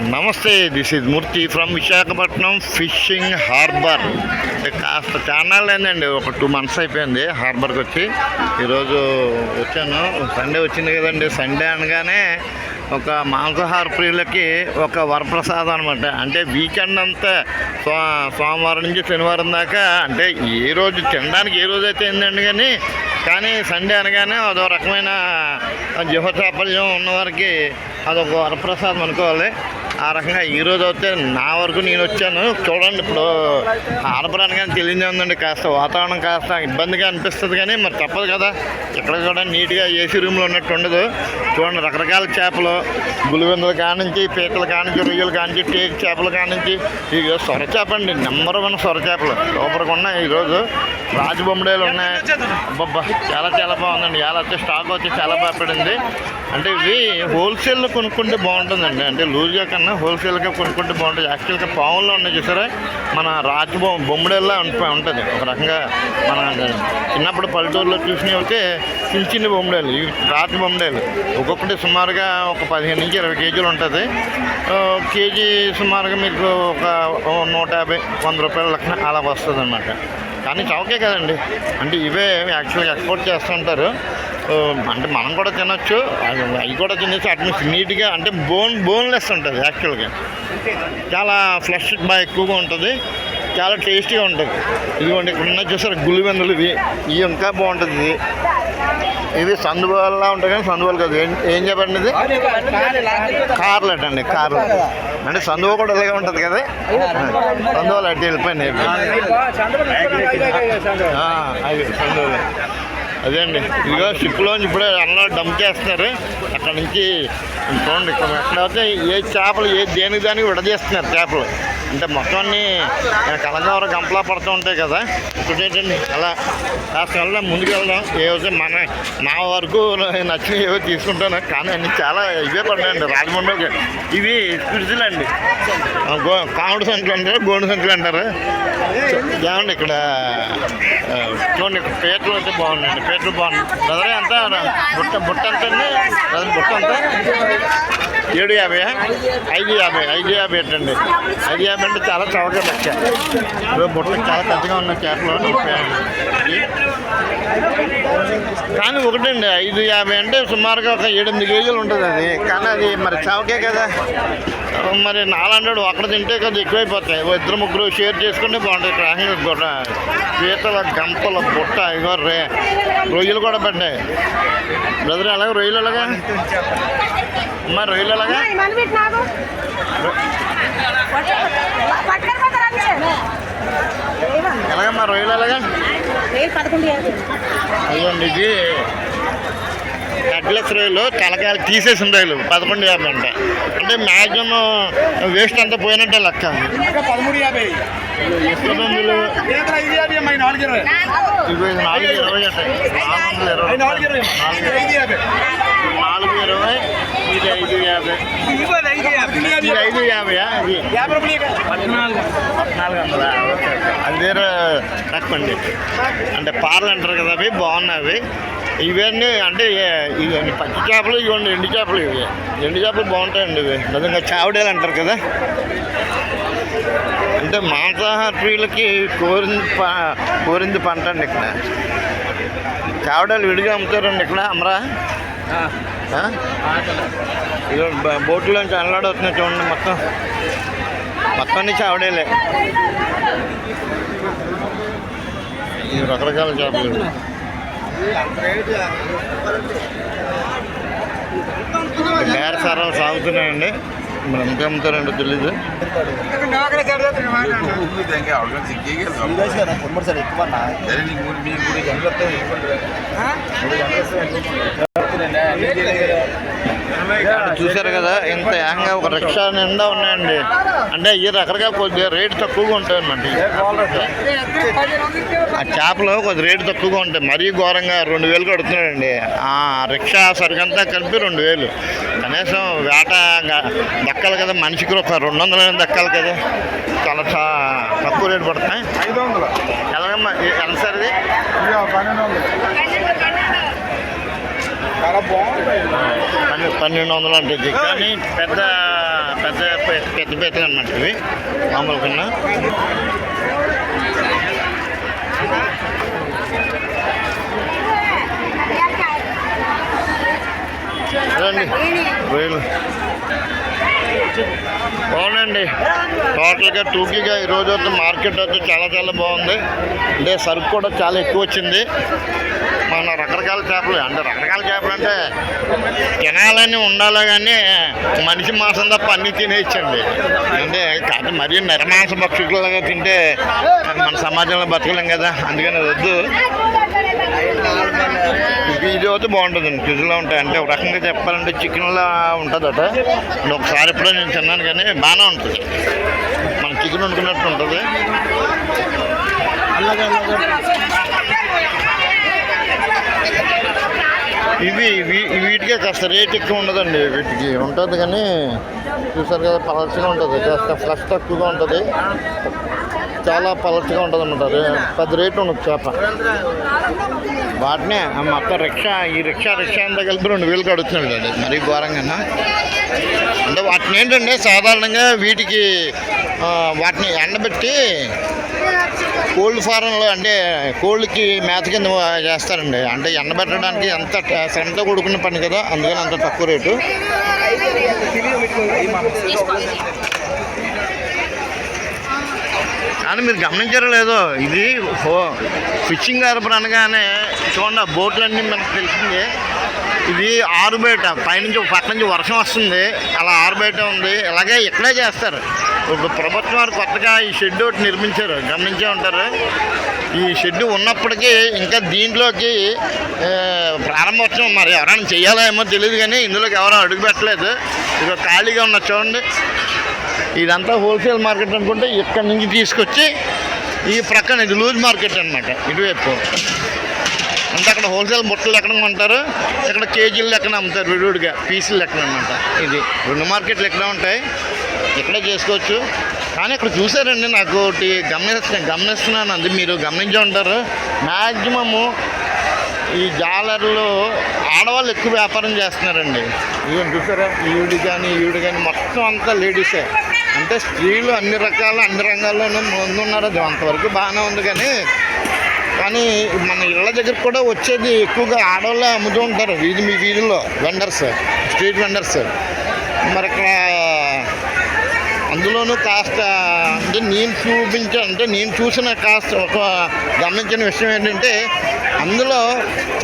నమస్తే this is Murthy from Visakhapatnam fishing harbour కాస్త channel అండి ఒక టూ మంత్స్ అయిపోయింది హార్బర్కి వచ్చి. ఈరోజు వచ్చాను. సండే వచ్చింది కదండి. సండే అనగానే ఒక మాంసాహార ప్రియులకి ఒక వరప్రసాదం అనమాట అంటే వీకెండ్ అంతా సో సోమవారం నుంచి శనివారం దాకా అంటే ఏ రోజు తినడానికి ఏ రోజు అయితే ఏందండి కానీ కానీ సండే అనగానే అదో రకమైన జీవచాపల్యం ఉన్నవారికి అదొక వరప్రసాదం అనుకోవాలి. ఆ రకంగా ఈ రోజు అయితే నా వరకు నేను వచ్చాను. చూడండి ఇప్పుడు హార్బర్ అనగానే తెలియదే ఉందండి కాస్త వాతావరణం కాస్త ఇబ్బందిగా అనిపిస్తుంది కానీ మరి తప్పదు కదా. ఇక్కడ కూడా నీట్గా ఏసీ రూమ్లో ఉన్నట్టు ఉండదు. చూడండి రకరకాల చేపలు గులివెందుల కానించి పీతల కానించి రొయ్యల కానించి టేక్ చేపల కానించి ఇక సొర చేప అండి నెంబర్ వన్ సొర చేపలు. సూపర్గా ఉన్నాయి ఈరోజు రాజబొమ్మడేలు ఉన్నాయి. అబ్బబ్బా చాలా చాలా బాగుందండి. ఇవాళ వచ్చే స్టాక్ వచ్చి చాలా బాగా పడింది. అంటే ఇవి హోల్సేల్లో కొనుక్కుంటే బాగుంటుందండి. అంటే లూజ్గా కన్నా హోల్సేల్గా కొనుక్కుంటే బాగుంటుంది యాక్చువల్గా పావుల్లో ఉన్నాయి చూసారా? మన రాజు బొమ్మ బొమ్మడేలా ఉంటుంది. ఒక రకంగా మన చిన్నప్పుడు పల్లెటూరులో చూసినవి అయితే చిన్న చిన్న బొమ్మడేలు. ఇవి రాతి బొమ్మడేలు. ఒక్కొక్కటి సుమారుగా ఒక పదిహేను నుంచి ఇరవై కేజీలు ఉంటుంది. కేజీ సుమారుగా మీకు ఒక నూట యాభై వంద రూపాయల లెక్కన అలా వస్తుంది అన్నమాట కానీ చౌకే కదండి. అంటే ఇవే యాక్చువల్గా ఎక్స్పోర్ట్ చేస్తుంటారు. అంటే మనం కూడా తినొచ్చు. అవి కూడా తినేసి అట్మీస్ నీట్గా అంటే బోన్ బోన్లెస్ ఉంటుంది యాక్చువల్గా. చాలా ఫ్లష్ బాగా ఎక్కువగా ఉంటుంది. చాలా టేస్టీగా ఉంటుంది. ఇదిగోండి ఇక్కడ ఉన్న చూసారు గులివెందులు ఇవి? ఇవి ఇంకా బాగుంటుంది ఇది. ఇది సందువల్లా ఉంటాయి కానీ సందువల్ కాదు. ఏం ఏం చెప్పండి ఇది? కార్లెట్ అండి కార్లెట్. అంటే సందువ కూడా ఇలాగే ఉంటుంది కదా? సందువలు అట్టి వెళ్ళిపోయినాయి. అవి సందువలే. అదే అండి. ఇదిగో షిప్లోంచి ఇప్పుడే అన్న డంప్ చేస్తున్నారు. అక్కడ నుంచి చూడండి ఇక్కడ ఎక్కడైతే ఏ చేపలు ఏ దేనికి దానికి విడదీస్తున్నారు చేపలు. అంటే మొత్తం అన్ని కలగవర గంపలా పడుతూ ఉంటాయి కదా. ఇప్పుడు ఏంటండి అలా కాస్త వెళ్దాం ముందుకు వెళ్దాం. ఏవైతే మన నా వరకు నచ్చిన ఏవో తీసుకుంటాను కానీ అన్ని చాలా ఇవే పడ్డాయండి రాజమండ్రికి ఇవి స్పిరిచులు అండి. కాముడు సంచులు అంటారు గోండు సంచులు అంటారు? ఏమండి ఇక్కడ చూడండి ఇక్కడ పేట్లు అయితే బాగున్నాయండి పేట్లు బాగున్నాయి. బ్రదర్ ఎంత? బుట్ట బుట్ట ఎంత అండి? బ్రదర్ బుట్ట ఎంత? ఏడు యాభై ఐదు యాభై ఐదు యాభై ఏంటండి ఐదు యాభై అంటే చాలా చవక లెక్క ఇదిగో బుట్ట చాలా పెద్దగా ఉన్న చేపలు. కానీ ఒకటండి ఐదు యాభై అంటే సుమారుగా ఒక ఏడెనిమిది కేజీలు ఉంటుంది అది. కానీ అది మరి చవకే కదా. మరి నాలుగు అక్కడ తింటే కదా ఎక్కువైపోతాయి. ఓ ఇద్దరు ముగ్గురు షేర్ చేసుకుంటే బాగుంటుంది. ఏకంగా కూడా. పీతల గంపల బుట్ట ఇగో రే రొయ్యలు కూడా పడ్డాయి బ్రదర్ అలాగే రొయ్యలు ఎలాగా? అమ్మా రొయ్యలు ఎలాగా? ఎలాగమ్మా రొయ్యలు ఎలాగా? పదకొండు అయ్యండి ఇది కడ్లెస్ రొయ్యలు తలకాయలు తీసేసి రొయ్యలు పదకొండు యాభై అంట. అంటే మ్యాక్సిమం వేస్ట్ అంతా పోయినట్టే లెక్క. పదమూడు యాభై. ఇరవై. నాలుగు ఇరవై నాలుగు ఇరవై. నాలుగు ఇరవై. ఇది ఐదు ఇది ఐదు పద్నాలుగు. పద్నాలుగు వందలా అది వేరే తక్కువ అండి. అంటే పార్లు అంటారు కదా అవి బాగున్నాయి ఇవన్నీ అంటే ఇవన్నీ పచ్చి చేపలు ఇవ్వండి ఎండు చేపలు ఇవి. ఎండు చేపలు బాగుంటాయండి ఇవి. నిజంగా చావడేలు అంటారు కదా? అంటే మాంసాహార ప్రియులకి కోరింది కోరింది పంట అండి ఇక్కడ. చావడాలు విడిగా అమ్ముతారండి ఇక్కడ అమరా? బోట్లోంచి అల్లాడవుతున్నాయి చూడండి మొత్తం. మొత్తం అన్ని చావడేలే. ఇవి రకరకాల చేపలు. నేర సరాలు సాగుతున్నాయండి. మనం ఎంత అమ్ముతారండి తెలీదు. చూసారు కదా ఇంత ఏకంగా ఒక రిక్షా నిండా ఉన్నాయండి. అంటే ఈ రకరకాల కొద్దిగా రేటు తక్కువగా ఉంటాయి అన్నమాట ఆ చేపలు కొద్ది రేటు తక్కువగా ఉంటాయి. మరీ ఘోరంగా రెండు వేలు కడుతున్నాడండి. ఆ రిక్షా సరికంతా కలిపి రెండు వేలు. కనీసం వేట దక్కాలి కదా మనిషికి ఒక రెండు వందలు దక్కాలి కదా. చాలా చా- తక్కువ రేటు పడుతున్నాయి. ఐదు వందలు. ఇది? ఇక పన్నెండు వందలు చాలా బాగుంది. పన్నె- పన్నెండు వందలు ఉంటుంది కానీ పెద్ద పెద్ద పెద్ద పీతలు అనమాట ఇవి. మామూలు కన్నా. రండి. అవునండి. టోటల్గా టూకీగా ఈరోజు అయితే మార్కెట్ అయితే చాలా చాలా బాగుంది. అంటే సరుకు కూడా చాలా ఎక్కువ వచ్చింది. మన రకరకాల చేపలు అంటే రకరకాల చేపలు అంటే తినాలని ఉండాలి కానీ మనిషి మాసం తప్ప అన్నీ తినేయచ్చండి. అంటే కాదు మరీ నిర్మాంస భక్షకులుగా తింటే మన సమాజంలో బతకలేం కదా. అందుకని వద్దు. ఇది అయితే బాగుంటుందండి. ఫ్రిడ్జ్లో ఉంటాయి. అంటే ఒక రకంగా చెప్పాలంటే చికెన్లా ఉంటుందట. నేను ఒకసారి ఎప్పుడో నేను తిన్నాను కానీ బాగానే ఉంటుంది. మన చికెన్ వండుకున్నట్టు ఉంటుంది. ఇవి ఇవి- వీటికే కాస్త రేట్ ఎక్కువ ఉండదండి. వీటికి ఉంటుంది కానీ చూసారు కదా పలచగా ఉంటుంది. కాస్త ఫ్లష్ తక్కువగా ఉంటుంది. చాలా పలచగా ఉంటుంది అన్నమాట పెద్ద రేటు ఉండదు చేప. వాటినే మొత్తం రిక్షా ఈ రిక్షా రిక్షా అంతా కలిపి రెండు వేలు కడుగుతున్నాడు అండి మరీ ఘోరంగా అంటే వాటిని ఏంటంటే సాధారణంగా వీటికి వాటిని ఎండబెట్టి కోల్డ్ ఫారంలో అంటే కోళ్ళకి మేత కింద చేస్తారండి అంటే ఎండబెట్టడానికి ఎంత శ్రమతో కూడుకున్న పని కదా అందుకని అంత తక్కువ రేటు. కానీ మీరు గమనించారో లేదో ఇది హో- ఫిషింగ్ హార్బర్ అనగానే చూడండి ఆ బోట్లన్నీ మనకు తెలిసింది. ఇది ఆరు బయట పైనుంచి ఒక పక్క నుంచి వర్షం వస్తుంది. అలా ఆరు బయట ఉంది. ఇలాగే ఇక్కడే చేస్తారు. ఇప్పుడు ప్రభుత్వం వారు కొత్తగా ఈ షెడ్ ఒకటి నిర్మించారు. గమనించే ఉంటారు. ఈ షెడ్ ఉన్నప్పటికీ ఇంకా దీంట్లోకి ప్రారంభోత్సవం మరి ఎవరైనా చేయాలో ఏమో తెలియదు కానీ ఇందులోకి ఎవరో అడుగు పెట్టలేదు. ఇక ఖాళీగా ఉన్న చూడండి. ఇదంతా హోల్సేల్ మార్కెట్ అనుకుంటే ఇక్కడి నుంచి తీసుకొచ్చి ఈ ప్రక్కన ఇది లూజ్ మార్కెట్ అనమాట ఇటువైపు. అంటే అక్కడ హోల్సేల్ బుట్టలు లెక్కన కొంటారు ఇక్కడ కేజీలు లెక్కన అమ్ముతారు? విడివిడిగా పీసులు లెక్కన అనమాట ఇది. రెండు మార్కెట్లు ఎక్కడ ఉంటాయి? ఇక్కడే చేసుకోవచ్చు. కానీ ఇక్కడ చూసారండి నాకు ఒకటి గమనిస్తున్నాను గమనిస్తున్నాను అది మీరు గమనించి ఉంటారు. మ్యాక్సిమము ఈ జాలర్లో ఆడవాళ్ళు ఎక్కువ వ్యాపారం చేస్తున్నారండి. ఇవన్నీ చూసారా? ఈవిడ కానీ ఈవిడ కానీ మొత్తం అంతా లేడీసే. అంటే స్త్రీలు అన్ని రకాల అన్ని రంగాల్లోనూ ముందున్నారు. అది అంతవరకు బాగానే ఉంది కానీ కానీ మన ఇళ్ళ దగ్గర కూడా వచ్చేది ఎక్కువగా ఆడవాళ్ళే అమ్ముతూ ఉంటారు. వీధి మీ వీధిలో వెండర్స్ స్ట్రీట్ వెండర్స్ మరి అక్కడ అందులోనూ కాస్త అంటే నేను చూపించ అంటే నేను చూసిన కాస్త ఒక గమనించిన విషయం ఏంటంటే అందులో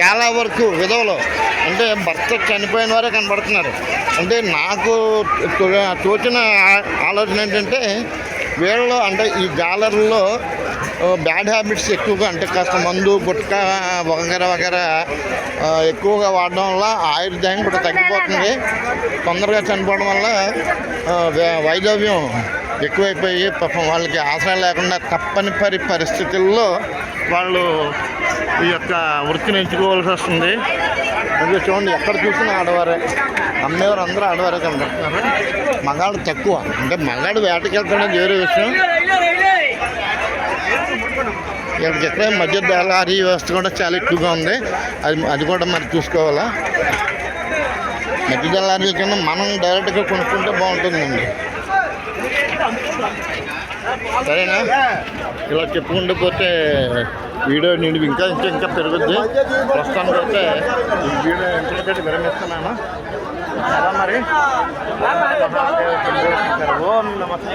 చాలా వరకు విధవలు అంటే భర్త చనిపోయిన వారే కనబడుతున్నారు. అంటే నాకు తోచిన ఆలోచన ఏంటంటే వీళ్ళలో అంటే ఈ జాలర్లో బ్యాడ్ హ్యాబిట్స్ ఎక్కువగా అంటే కాస్త మందు గుట్కా వగర వగర ఎక్కువగా వాడడం వల్ల ఆయుర్దాయం కూడా తగ్గిపోతుంది. తొందరగా చనిపోవడం వల్ల ఆ, వైధవ్యం ఎక్కువైపోయి పాపం వాళ్ళకి ఆసరా లేకుండా తప్పని పరి పరిస్థితుల్లో వాళ్ళు ఈ యొక్క వృత్తిని ఎంచుకోవాల్సి వస్తుంది. అదే చూడండి ఎక్కడ చూసినా ఆడవారే. అమ్మేవారు అందరూ ఆడవారే కనబడుతున్నారు. మగాడు తక్కువ. అంటే మగాడు వేటకెళ్తాడని వేరే విషయం. ఇక్కడికి ఎక్కడ మధ్య దళారీ వ్యవస్థ కూడా చాలా ఎక్కువగా ఉంది. అది అది కూడా మరి చూసుకోవాలా? మధ్య దళారీల కన్నా మనం డైరెక్ట్గా కొనుక్కుంటే బాగుంటుందండి. సరేనా? ఇలా చెప్పుకుంటూ పోతే వీడియో నేను ఇంకా ఇంకా ఇంకా పెరుగుద్ది. ప్రస్తుతానికి అయితే ఈ వీడియో ఇంటికి విరమిస్తున్నాను. ఎలా మరి. ఓం నమస్తే